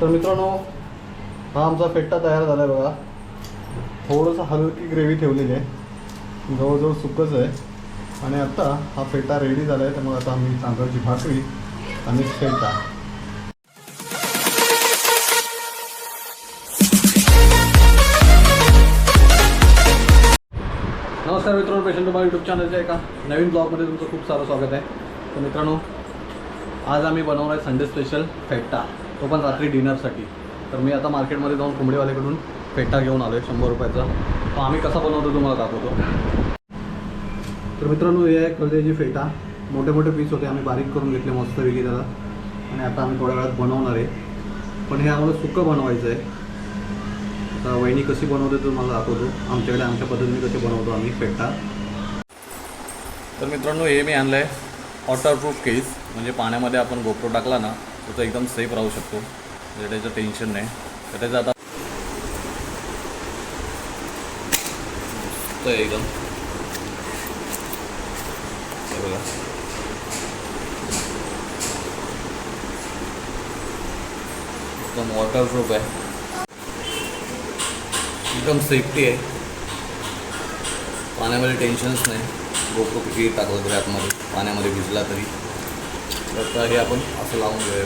तर मित्रांनो हा आमचा फेट्टा तयार झाला आहे बघा. थोडंसं हलकी ग्रेव्ही ठेवलेली आहे. जवळजवळ सुकच आहे. आणि आता हा फेटा रेडी झाला आहे त्यामुळे आता आम्ही तांदळाची भाकरी आणि फेटा. नमस्कार मित्रांनो पेशंट तुम्हाला यूट्यूब चॅनलच्या एका नवीन ब्लॉगमध्ये तुमचं खूप सारं स्वागत आहे. तर मित्रांनो आज आम्ही बनवणार आहे संडे स्पेशल फेट्टा तो पण रात्री डिनरसाठी तर मी आता मार्केटमध्ये जाऊन कोंबडीवाल्याकडून फेटा घेऊन आलो आहे शंभर रुपयाचा. तो आम्ही कसा बनवतो तुम्हाला दाखवतो. तर मित्रांनो हे आहे कलद्याची फेटा. मोठे मोठे पीस होते आम्ही बारीक करून घेतले मस्त वेगळी त्याला. आणि आता आम्ही थोड्या वेळात बनवणार आहे. पण हे आम्हाला सुकं बनवायचं आहे. आता वहिनी कशी बनवते तो मला दाखवतो. आमच्याकडे आमच्या पद्धतीने कसे बनवतो आम्ही फेटा. तर मित्रांनो हे मी आणलं आहे वॉटरप्रूफ केस म्हणजे पाण्यामध्ये आपण गोप्रो टाकला ना तो एकदम सेफ राहू शकतो. म्हणजे त्याचं टेन्शन नाही. तर त्याचं आता मस्त आहे एकदम. बघा. एकदम वॉटरप्रूफ आहे. एकदम सेफ्टी आहे. पाण्यामध्ये टेन्शनच नाही. गोप्रो किती टाकलं तरी आतमध्ये. पाण्यामध्ये भिजला तरी. तर आता हे आपण असं लावून घेऊया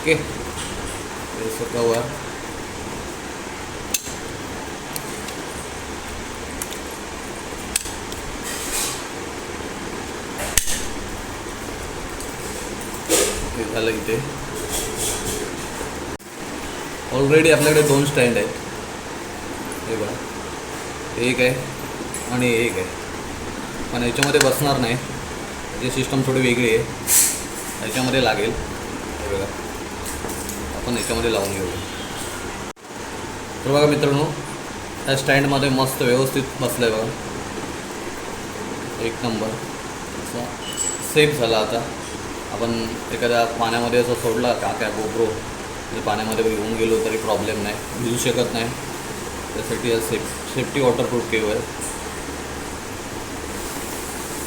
ओके. याचं कवर झालं इथे. ऑलरेडी आपल्याकडे दोन स्टँड आहेत. हे बघा. एक आहे आणि एक आहे. पण याच्यामध्ये बसणार नाही. जे सिस्टम थोडी वेगळी आहे याच्यामध्ये लागेल. हे बघा. आपण याच्यामध्ये लावून घेऊया. तर बघा मित्रांनो त्या स्टँडमध्ये मस्त व्यवस्थित बसलं आहे बघा. एक नंबर. असा सेफ झाला आता. आपण एखाद्या पाण्यामध्ये असं सोडला का काय गोप्रो म्हणजे पाण्यामध्ये येऊन गेलो तरी प्रॉब्लेम नाही. भिजू शकत नाही. त्यासाठी हा सेफ सेफ्टी वॉटरप्रूफ केव आहे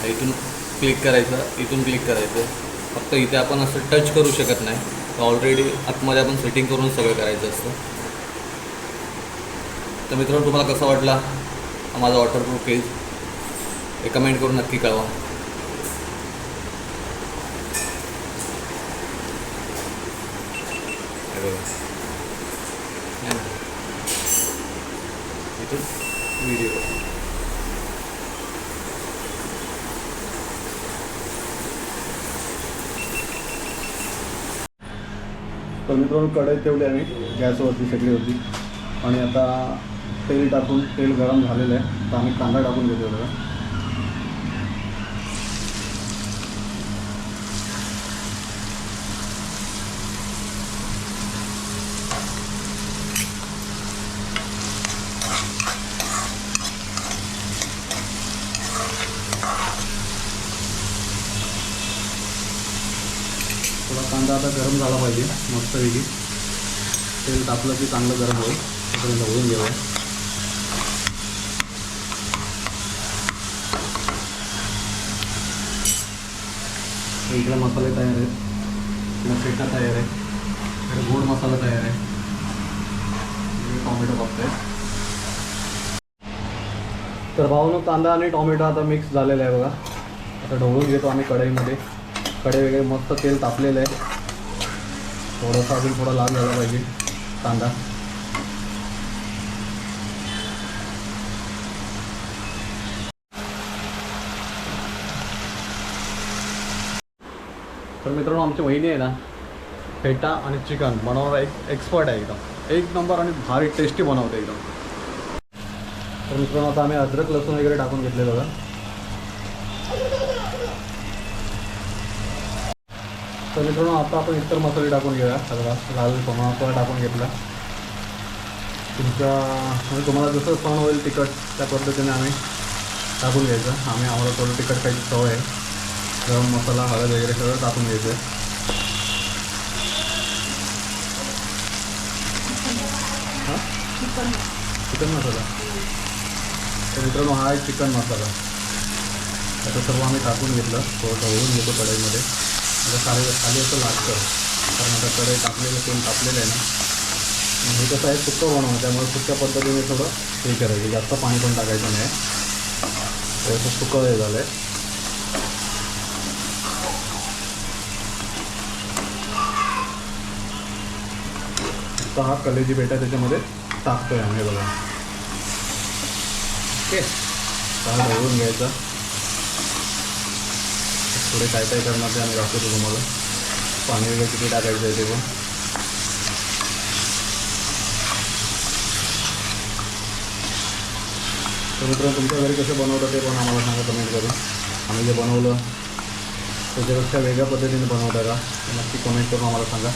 इथून क्लिक करायचं इथून क्लिक करायचं. फक्त इथे आपण असं टच करू शकत नाही. ऑलरेडी आतमध्ये आपण सेटिंग करून सगळं करायचं असतं. तर मित्रांनो तुम्हाला कसा वाटला माझा वॉटरप्रूफ पेज हे कमेंट करून नक्की कळवा. इथून व्हिडिओ तर मित्रांनो कढई ठेवली आम्ही गॅसवरती शेगडी होती आणि आता तेल टाकून तेल गरम झालेलं आहे. तर आम्ही कांदा टाकून घेतो बघा थोडा कांदा आता गरम झाला पाहिजे मस्तपैकी. तेल तापलं की चांगलं गरम होईल. तोपर्यंत होऊन घेऊया. इकडे मसाले तयार आहेत. इकडे फेटा तयार आहे इकडे गोड मसाला तयार आहे. टॉमॅटो बघतोय तर भाऊनं कांदा आणि टॉमॅटो आता मिक्स झालेला आहे बघा. आता ढवळून घेतो आम्ही कढईमध्ये. कढई वगैरे मस्त तेल तापलेलं आहे. थोडासा अजून थोडा लाल झाला पाहिजे कांदा. तर मित्रांनो आमची वहिनी आहे ना फेटा आणि चिकन बनवणारा एक एक्सपर्ट आहे एकदम. एक नंबर आणि भारी टेस्टी बनवते एकदम. तर मित्रांनो आता आम्ही अद्रक लसूण वगैरे टाकून घेतलेलं होतं तर मित्रांनो आता आपण इतर मसाले टाकून घेऊया. सगळा लाल मसाला टाकून घेतला. तुमचा म्हणजे तुम्हाला जसं सण होईल तिखट त्या पद्धतीने आम्ही टाकून घ्यायचं. आम्ही आम्हाला थोडं तिखट खायची सवय आहे. गरम मसाला हळद वगैरे सगळं टाकून घ्यायचं आहे. हां? चिकन मसाला. तर मित्रांनो हा आहे चिकन मसाला. आता सर्व आम्ही टाकून घेतलं. थोडं ढवळून घेतो कढईमध्ये. आता खाली खाली असं लागतं. कारण आता कडे टाकलेलं तेल टाकलेलं आहे ना. हे कसं आहे सुक्कं बनवणं. त्यामुळे सुक्या पद्धतीने थोडं हे करायचं. जास्त पाणी पण टाकायचं नाही. थोडंसं सुकं हे झालं आहे आता हा कलेजी बेटा त्याच्यामध्ये टाकतोय आम्ही बघा. ओके. हा ढवळून घ्यायचा. पुढे काय काय करणार ते आम्ही दाखवतो तुम्हाला. पाणी वगैरे किती टाकायचं आहे ते पण. तर मित्रांनो तुमच्या घरी कसं बनवतं ते पण आम्हाला सांगा कमेंट करून. आम्ही जे बनवलं त्याच्यापेक्षा वेगळ्या पद्धतीने बनवता का? ते नक्की कमेंट करून आम्हाला सांगा.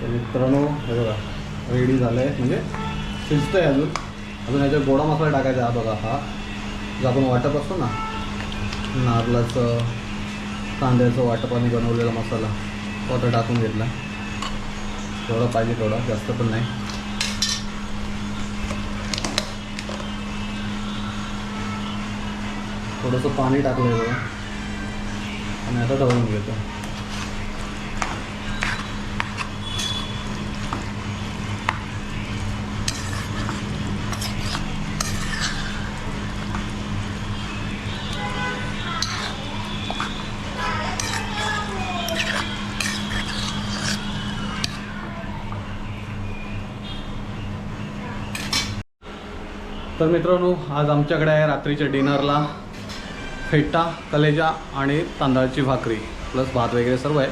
तर मित्रांनो हे बघा रेडी झालं आहे म्हणजे शिजतं आहे अजून. अजून ह्याच्यात गोडा मसाला टाकायचा हा बघा हा. जो आपण वाटप असतो ना नारळाचं कांद्याचं वाटपाने बनवलेला मसाला तो आता टाकून घेतला. थोडा पाहिजे थोडा जास्त पण नाही. थोडंसं पाणी टाकलं आहे आणि आता ढवळून घेतो. तर मित्रांनो आज आमच्याकडे आहे रात्रीच्या डिनरला फेटा कलेजा आणि तांदळाची भाकरी प्लस भात वगैरे सर्व आहे.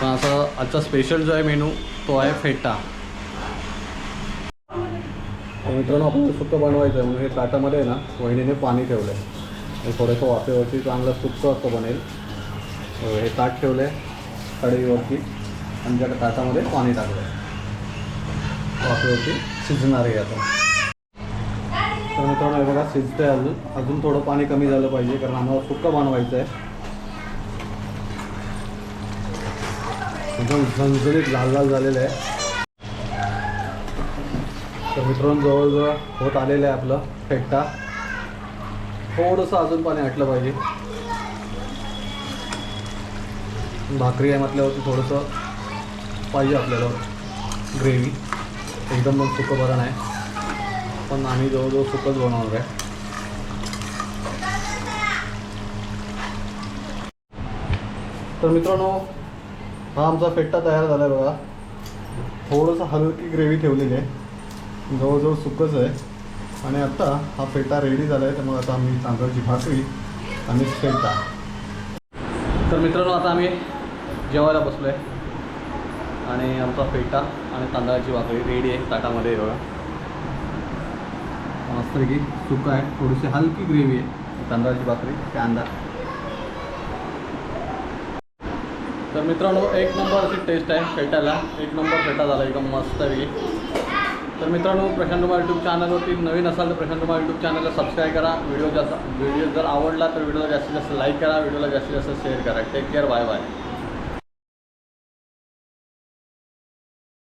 पण असं आजचा स्पेशल जो आहे मेनू तो आहे फेटा मित्रांनो आपण सुक्क बनवायचं आहे म्हणून हे ताटामध्ये आहे ना वहिनीने पाणी ठेवलं आहे थोडंसं वाफेवरती चांगलं सुक्कं असं बनेल. हे ताट ठेवलं आहे कढईवरती. आणि त्या ताटामध्ये पाणी टाकलं आहे वाफेवरती शिजणार आहे आता. मित्रांनो हे बघा शिजतंय अजून. अजून थोडं पाणी कमी झालं पाहिजे कारण आम्हाला सुक्कं बनवायचं आहे एकदम झणझणीत लाल लाल झालेलं आहे. तर मित्रांनो जवळजवळ होत आलेलं आहे आपलं फेट्टा. थोडंसं अजून पाणी आटलं पाहिजे. भाकरी आहे म्हटल्यावरती थोडंसं पाहिजे आपल्याला. ग्रेव्ही. एकदम मग सुकं बरं नाही. पण आम्ही जवळजवळ सुकच बनवणार आहे. तर मित्रांनो हा आमचा फेट्टा तयार झाला आहे बघा. थोडंसं हलकी ग्रेव्ही ठेवलेली आहे. जवळजवळ सुकच आहे. आणि आता हा फेटा रेडी झाला आहे त्यामुळे आता आम्ही तांदळाची भाकरी आणि फेटा तर मित्रांनो आता आम्ही जेवायला बसलो आहे आणि आमचा फेटा आणि तांदळाची भाकरी रेडी आहे ताटामध्ये बघा. मस्तपैकी सुकं आहे. थोडीशी हलकी ग्रेव्ही आहे. तांदळाची भाकरी कांदा. तर मित्रांनो एक नंबर अशी टेस्ट आहे फेटाला. एक नंबर फेटा झाला एकदम मस्तपैकी. तर मित्रांनो प्रशांत कुमार यूट्यूब चॅनलवरती नवीन असाल तर प्रशांत कुमार यूट्यूब चॅनलला सबस्क्राईब करा. व्हिडिओ जास्त व्हिडिओ जर आवडला तर व्हिडिओला जास्तीत जास्त लाईक करा. व्हिडिओला जास्तीत जास्त शेअर करा. Take care bye bye